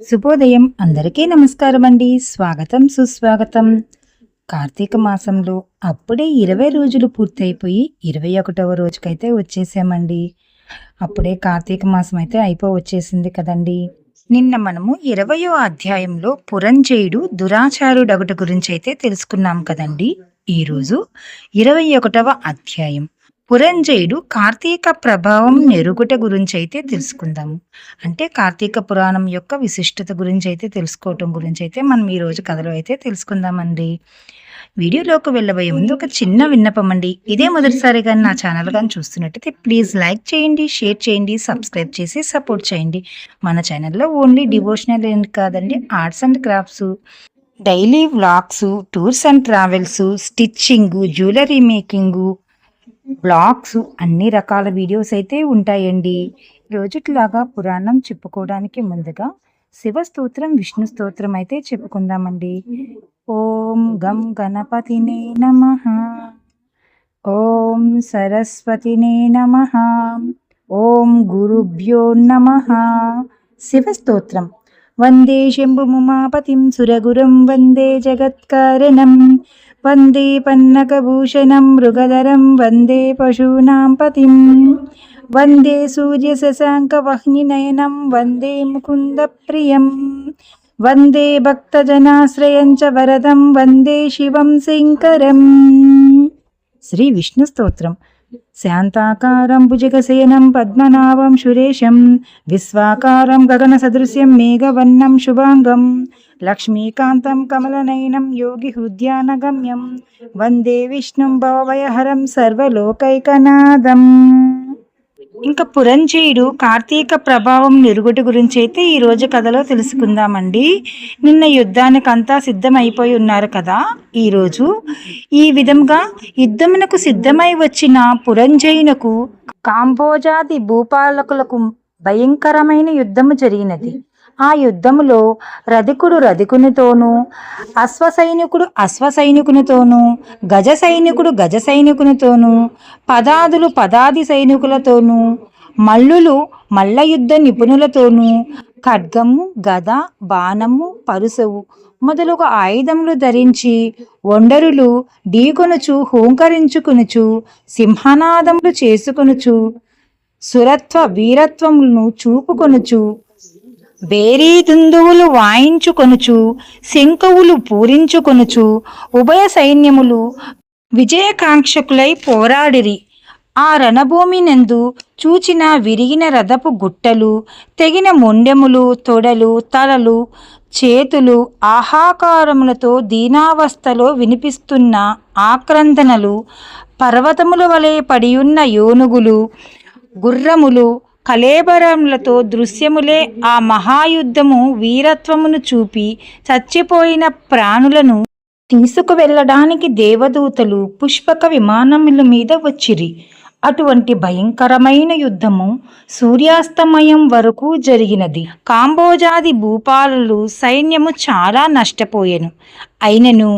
శుభోదయం. అందరికీ నమస్కారం అండి స్వాగతం సుస్వాగతం. కార్తీక మాసంలో అప్పుడే ఇరవై రోజులు పూర్తయిపోయి ఇరవై ఒకటవ రోజుకైతే వచ్చేసామండి. అప్పుడే కార్తీక మాసం అయితే అయిపో వచ్చేసింది కదండి. నిన్న మనము ఇరవయో అధ్యాయంలో పురంజయుడు దురాచారుడొకటి గురించి అయితే తెలుసుకున్నాం కదండి. ఈరోజు ఇరవై ఒకటవ అధ్యాయం. పురంజయుడు కార్తీక ప్రభావం నెరుగుట గురించి అయితే తెలుసుకుందాము. అంటే కార్తీక పురాణం యొక్క విశిష్టత గురించి అయితే తెలుసుకోవటం గురించి అయితే మనం ఈ రోజు కథలో అయితే తెలుసుకుందామండి. వీడియోలోకి వెళ్ళబోయే ముందు ఒక చిన్న విన్నపం అండి. ఇదే మొదటిసారిగా నా ఛానల్ కానీ చూస్తున్నట్టయితే ప్లీజ్ లైక్ చేయండి షేర్ చేయండి సబ్స్క్రైబ్ చేసి సపోర్ట్ చేయండి. మన ఛానల్లో ఓన్లీ డివోషనల్ ఏంటి కాదండి arts and crafts. Daily vlogs tours and travels stitching jewellery making blogs అన్ని రకాల వీడియోస్ అయితే ఉంటాయండి. రోజుట్లాగా పురాణం చెప్పుకోవడానికి ముందుగా శివ స్తోత్రం విష్ణు స్తోత్రం అయితే చెప్పుకుందామండి. ఓం గం గణపతినే నమ. ఓం సరస్వతినే నమ. ఓం గురుభ్యో నమ. శివ స్తోత్రం వందే శంభుముమాపతిం సురగురం వందే జగత్కారణం వందే పన్నకభూషణం మృగధరం వందే పశూనాం పతిం వందే సూర్యశశాంకవహ్నినయనం వందే ముకుందప్రియం వందే భక్తజనాశ్రయం చ వరదం వందే శివం శంకరం శ్రీ విష్ణు స్తోత్రం శాంతాకారం భుజగసేనం పద్మనాభం సురేశం విశ్వాకారం గగన సదృశ్యం మేఘవర్ణం శుభాంగం లక్ష్మీకాంతం కమలనయనం యోగి హృద్యానగమ్యం వందే విష్ణుం భవభయహరం సర్వలోకైకనాథం. ఇంకా పురంజయుడు కార్తీక ప్రభావం నిరుగుటి గురించి అయితే ఈ రోజు కథలో తెలుసుకుందామండి. నిన్న యుద్ధానికి అంతా సిద్ధమైపోయి ఉన్నారు కదా ఈరోజు ఈ విధంగా యుద్ధమునకు సిద్ధమై వచ్చిన పురంజయునకు కాంబోజాది భూపాలకులకు భయంకరమైన యుద్ధము జరిగినది. ఆ యుద్ధములో రధికుడు రధికునితోనూ అశ్వసైనికుడు అశ్వసైనికునితోనూ గజ సైనికుడు గజ సైనికునితోనూ పదాదులు పదాది సైనికులతోనూ మల్లులు మల్ల యుద్ధ నిపుణులతోనూ ఖడ్గము గద బాణము పరుసవు మొదలగు ఆయుధములు ధరించి ఒండరులు ఢీకొనుచు హూంకరించుకునుచు సింహనాదములు చేసుకొనుచు సురత్వ వీరత్వములను చూపుకొనుచు బేరీ దుందువులు వాయించుకొనుచు శంకువులు పూరించుకొనుచు ఉభయ సైన్యములు విజయకాంక్షకులై పోరాడిరి. ఆ రణభూమి నందు చూచిన విరిగిన రథపు గుట్టలు తెగిన మొండెములు తొడలు తలలు చేతులు ఆహాకారములతో దీనావస్థలో వినిపిస్తున్న ఆక్రందనలు పర్వతముల వలె పడియున్న యోనుగులు గుర్రములు కలేబరములతో దృశ్యములే ఆ మహాయుద్ధము వీరత్వమును చూపి చచ్చిపోయిన ప్రాణులను తీసుకువెళ్ళడానికి దేవదూతలు పుష్పక విమానముల మీద వచ్చిరి. అటువంటి భయంకరమైన యుద్ధము సూర్యాస్తమయం వరకు జరిగినది. కాంబోజాది భూపాలులు సైన్యము చాలా నష్టపోయెను. అయినను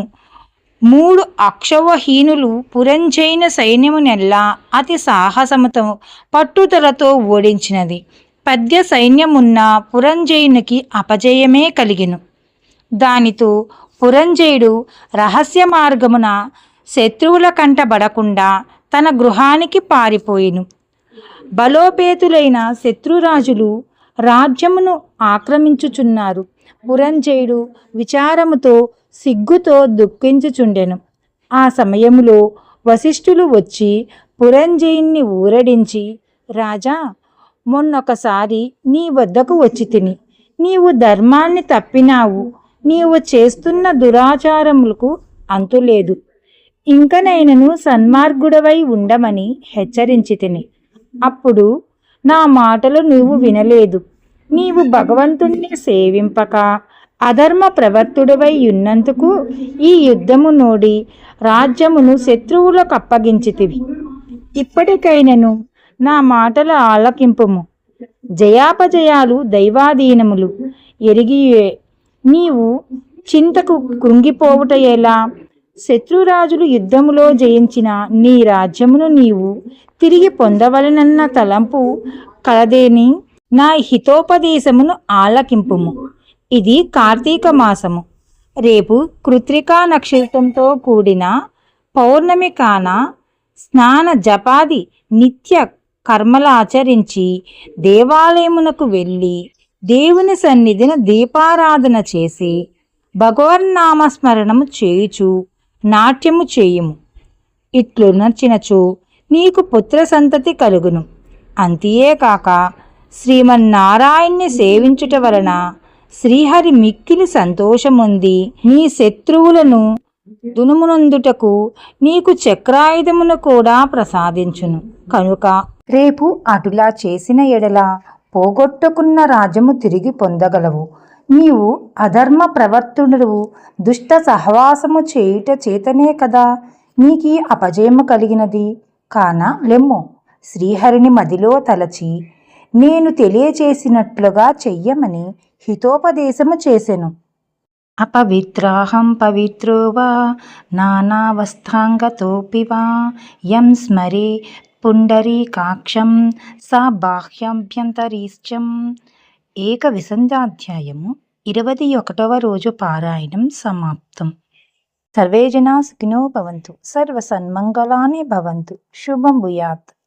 మూడు అక్షవహీనులు పురంజైన సైన్యమునెల్లా అతి సాహసముతో పట్టుదలతో ఓడించినది. పద్య సైన్యమున్న పురంజయునికి అపజయమే కలిగిను. దానితో పురంజయుడు రహస్య మార్గమున శత్రువుల కంటబడకుండా తన గృహానికి పారిపోయిను. బలోపేతులైన శత్రురాజులు రాజ్యమును ఆక్రమించుచున్నారు. పురంజయుడు విచారముతో సిగ్గుతో దుఃఖించుచుండెను. ఆ సమయంలో వశిష్ఠులు వచ్చి పురంజయుణ్ణి ఊరడించి రాజా మొన్నొకసారి నీ వద్దకు వచ్చి తిని. నీవు ధర్మాన్ని తప్పినావు. నీవు చేస్తున్న దురాచారములకు అంతులేదు. ఇంకనైనను సన్మార్గుడవై ఉండమని హెచ్చరించి తిని. అప్పుడు నా మాటలు నీవు వినలేదు. నీవు భగవంతుణ్ణి సేవింపక అధర్మ ప్రవర్తుడవై ఉన్నందుకు ఈ యుద్ధము నోడి రాజ్యమును శత్రువులకు అప్పగించితివి. ఇప్పటికైనను నా మాటల ఆలకింపుము. జయాపజయాలు దైవాధీనములు ఎరిగియే నీవు చింతకు కృంగిపోవుట ఎలా? శత్రురాజులు యుద్ధములో జయించిన నీ రాజ్యమును నీవు తిరిగి పొందవలనన్న తలంపు కలదేని నా హితోపదేశమును ఆలకింపుము. ఇది కార్తీక మాసము. రేపు కృత్రికా నక్షత్రంతో కూడిన పౌర్ణమి కాన స్నాన జపాది నిత్య కర్మలాచరించి దేవాలయమునకు వెళ్ళి దేవుని సన్నిధిన దీపారాధన చేసి భగవన్నామస్మరణము చేయుచు నాట్యము చేయుము. ఇట్లు నచ్చినచు నీకు పుత్ర సంతతి కలుగును. అంతియేకాక శ్రీమన్నారాయణ్ణి సేవించుట వలన శ్రీహరి మిక్కిలి సంతోషముంది. నీ శత్రువులను దునుమునందుటకు నీకు చక్రాయుధమును కూడా ప్రసాదించును. కనుక రేపు అటులా చేసిన ఎడల పోగొట్టుకున్న రాజ్యము తిరిగి పొందగలవు. నీవు అధర్మ ప్రవర్తనుడు దుష్ట సహవాసము చేయుట చేతనే కదా నీకీ అపజయము కలిగినది. కాన లెమ్ము శ్రీహరిని మదిలో తలచి నేను తెలియచేసినట్లుగా చెయ్యమని హితోపదేశము చేసెను. అపవిత్రాహం పవిత్రో వా నానావస్థాంగతోపి వా యం స్మరే పుండరీకాక్షం సా బాహ్యాభ్యంతరీశ్చం. ఏక విసంధ్యాధ్యాయము ఇరవై ఒకటవ రోజు పారాయణం సమాప్తం. సర్వే జనా సుఖినో భవంతు. సర్వసన్మంగళాని భవంతు. శుభం భూయాత్.